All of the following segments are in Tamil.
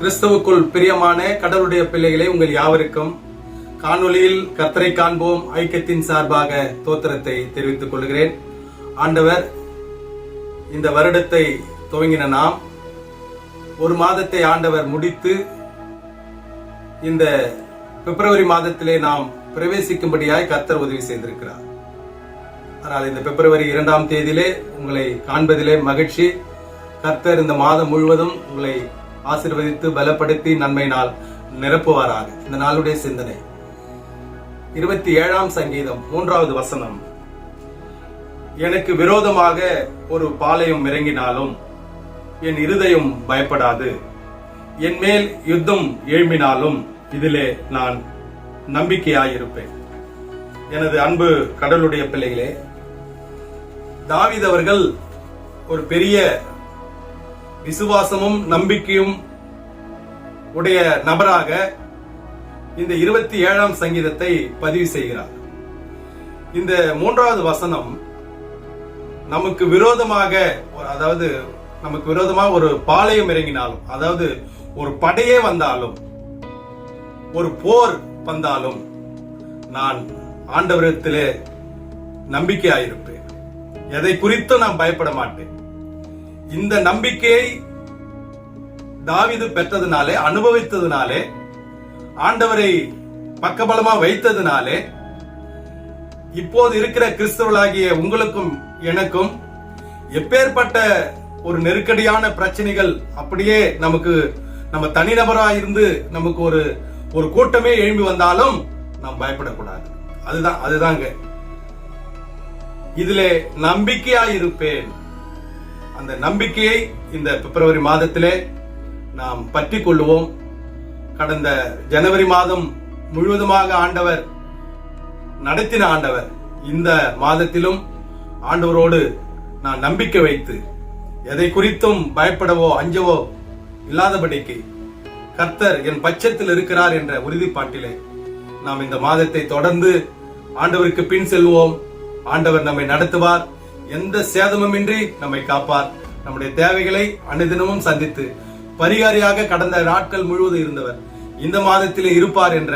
கிறிஸ்தவுக்குள் பிரியமான கடவுளுடைய பிள்ளைகளை உங்கள் யாவருக்கும் காணொளியில் கர்த்தரை காண்போம் ஐக்கியத்தின் சார்பாக தோத்திரத்தை தெரிவித்துக் கொள்கிறேன். ஆண்டவர் இந்த வருடத்தை துவங்கின நாம் ஒரு மாதத்தை ஆண்டவர் முடித்து இந்த பிப்ரவரி மாதத்திலே நாம் பிரவேசிக்கும்படியாய் கர்த்தர் உதவி செய்திருக்கிறார். ஆனால் இந்த பிப்ரவரி இரண்டாம் தேதியிலே உங்களை காண்பதிலே மகிழ்ச்சி. கர்த்தர் இந்த மாதம் முழுவதும் உங்களை ஆசிர்வதித்து பலப்படுத்தி நன்மையினால் நிரப்புவாராக. இந்த நாளுடைய சிந்தனை. இருபத்தி ஏழாம் சங்கீதம் மூன்றாவது வசனம். எனக்கு விரோதமாக ஒரு பாளையம் இறங்கினாலும் என் இருதயம் பயப்படாது. என் மேல் யுத்தம் எழும்பினாலும் இதிலே நான் நம்பிக்கையாயிருப்பேன். எனது அன்பு கடலுடைய பிள்ளைகளே தாவிதவர்கள் அவர்கள் ஒரு பெரிய விசுவாசமும் நம்பிக்கையும் உடைய நபராக இந்த இருபத்தி ஏழாம் சங்கீதத்தை பதிவு செய்கிறார். இந்த மூன்றாவது வசனம் நமக்கு விரோதமாக ஒரு- அதாவது நமக்கு விரோதமாக ஒரு பாளையம் இறங்கினாலும் அதாவது ஒரு படையே வந்தாலும் ஒரு போர் வந்தாலும் நான் ஆண்டவரத்திலே நம்பிக்கையாயிருப்பேன். எதை குறித்தும் நான் பயப்பட மாட்டேன். இந்த நம்பிக்கையை தாவிது பெற்றதுனாலே அனுபவித்ததுனாலே ஆண்டவரை பக்கபலமா வைத்ததுனாலே இப்போது இருக்கிற கிறிஸ்தவர்களாகிய உங்களுக்கும் எனக்கும் எப்பேற்பட்ட ஒரு நெருக்கடியான பிரச்சனைகள் அப்படியே நமக்கு நம்ம தனிநபராக இருந்து நமக்கு ஒரு ஒரு கூட்டமே எழும்பி வந்தாலும் நாம் பயப்படக்கூடாது. அதுதான் அதுதாங்க. இதுல நம்பிக்கையா இருப்பேன். அந்த நம்பிக்கையை இந்த பிப்ரவரி மாதத்திலே நாம் பற்றி கொள்ளுவோம் கடந்த ஜனவரி மாதம் முழுவதுமாக ஆண்டவர் நடத்தின ஆண்டவர் இந்த மாதத்திலும் ஆண்டவரோடு நான் நம்பிக்கை வைத்து எதை குறித்தும் பயப்படவோ அஞ்சவோ இல்லாதபடிக்கு கர்த்தர் என் பட்சத்தில் இருக்கிறார் என்ற உறுதிப்பாட்டிலே நாம் இந்த மாதத்தை தொடர்ந்து ஆண்டவருக்கு பின் செல்வோம். ஆண்டவர் நம்மை நடத்துவார். எந்த சேதமுமின்றி நம்மை காப்பார். நம்முடைய தேவைகளை அனுதினமும் சந்தித்து பரிகாரியாக கடந்த நாட்கள் முழுவதும் இருந்தவர் இந்த மாதத்திலே இருப்பார் என்ற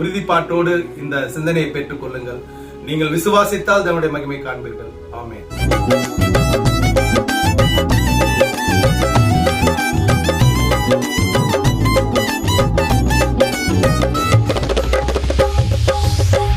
உறுதிப்பாட்டோடு இந்த சிந்தனையை பெற்றுக் கொள்ளுங்கள். நீங்கள் விசுவாசித்தால் தன்னுடைய மகிமை காண்பீர்கள். ஆமே